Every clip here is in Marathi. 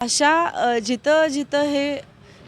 अशा जिथं जिथं हे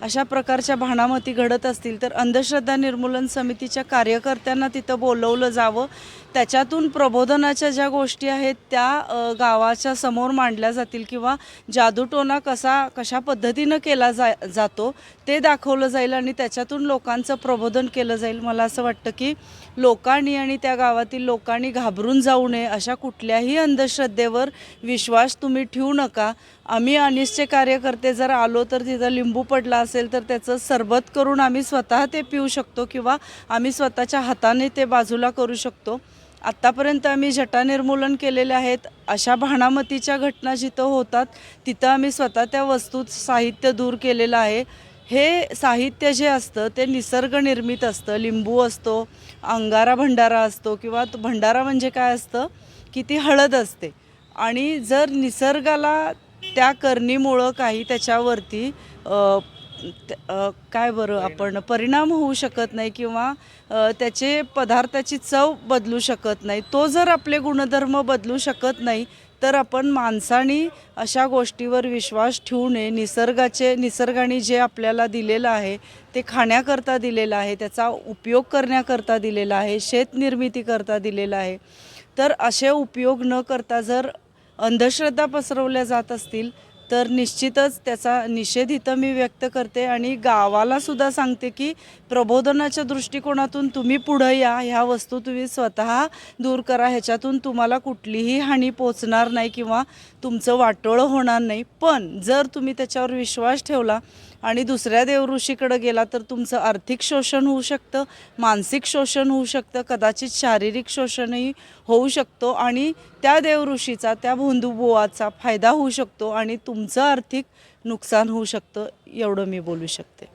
अशा प्रकारच्या भाणामती घडत असतील तर अंधश्रद्धा निर्मूलन समितीच्या कार्यकर्त्यांना तिथं बोलवलं जावं. त्याच्यातून प्रबोधनाच्या ज्या गोष्टी आहेत त्या गावाच्या समोर मांडल्या जातील किंवा जादूटोना कसा कशा पद्धतीनं केला जा जातो ते दाखवलं जाईल आणि त्याच्यातून लोकांचं प्रबोधन केलं जाईल. मला असं वाटतं की लोकांनी आणि त्या गावातील लोकांनी घाबरून जाऊ नये. अशा कुठल्याही अंधश्रद्धेवर विश्वास तुम्ही ठेवू नका. आम्ही अनिसचे कार्यकर्ते जर आलो तर तिथं लिंबू पडला असेल तर त्याचं सरबत करून आम्ही स्वतः ते पिऊ शकतो किंवा आम्ही स्वतःच्या हाताने ते बाजूला करू शकतो. आत्तापर्यंत आम्ही जटा निर्मूलन केलेले आहेत. अशा भाणामतीच्या घटना जिथं होतात तिथं आम्ही स्वतः त्या वस्तूत साहित्य दूर केलेलं आहे. हे साहित्य जे असतं ते निसर्गनिर्मित असतं. लिंबू असतो अंगारा भंडारा असतो किंवा भंडारा म्हणजे काय असतं? की ती हळद असते. आणि जर निसर्गाला त्या करणीमुळं काही त्याच्यावरती काय बरं आपण परिणाम होऊ शकत नाही किंवा त्याचे पदार्थाची चव बदलू शकत नाही. तो जर आपले गुणधर्म बदलू शकत नाही तर आपण माणसानी अशा गोष्टीवर विश्वास ठेवू नये. निसर्गाचे निसर्गाने जे आपल्याला दिलेलं आहे ते खाण्याकरता दिलेलं आहे त्याचा उपयोग करण्याकरता दिलेला आहे शेतनिर्मितीकरता दिलेलं आहे. तर असे उपयोग न करता जर अंधश्रद्धा पसरवल्या जात असतील तर निश्चितच त्याचा निषेध इथं मी व्यक्त करते आणि गावाला सुद्धा सांगते की प्रबोधनाच्या दृष्टिकोनातून तुम्ही पुढं या ह्या वस्तू तुम्ही स्वतः दूर करा ह्याच्यातून तुम्हाला कुठलीही हानी पोचणार नाही किंवा तुमचं वाटोळं होणार नाही. पण जर तुम्ही त्याच्यावर विश्वास ठेवला आणि दुसऱ्या देवऋषीकडे गेला तर तुमचं आर्थिक शोषण होऊ शकतं मानसिक शोषण होऊ शकतं कदाचित शारीरिक शोषणही होऊ शकतो आणि त्या देवऋषीचा त्या भोंदूबुवाचा फायदा होऊ शकतो आणि तुमचं आर्थिक नुकसान होऊ शकतं एवढं मी बोलू शकते.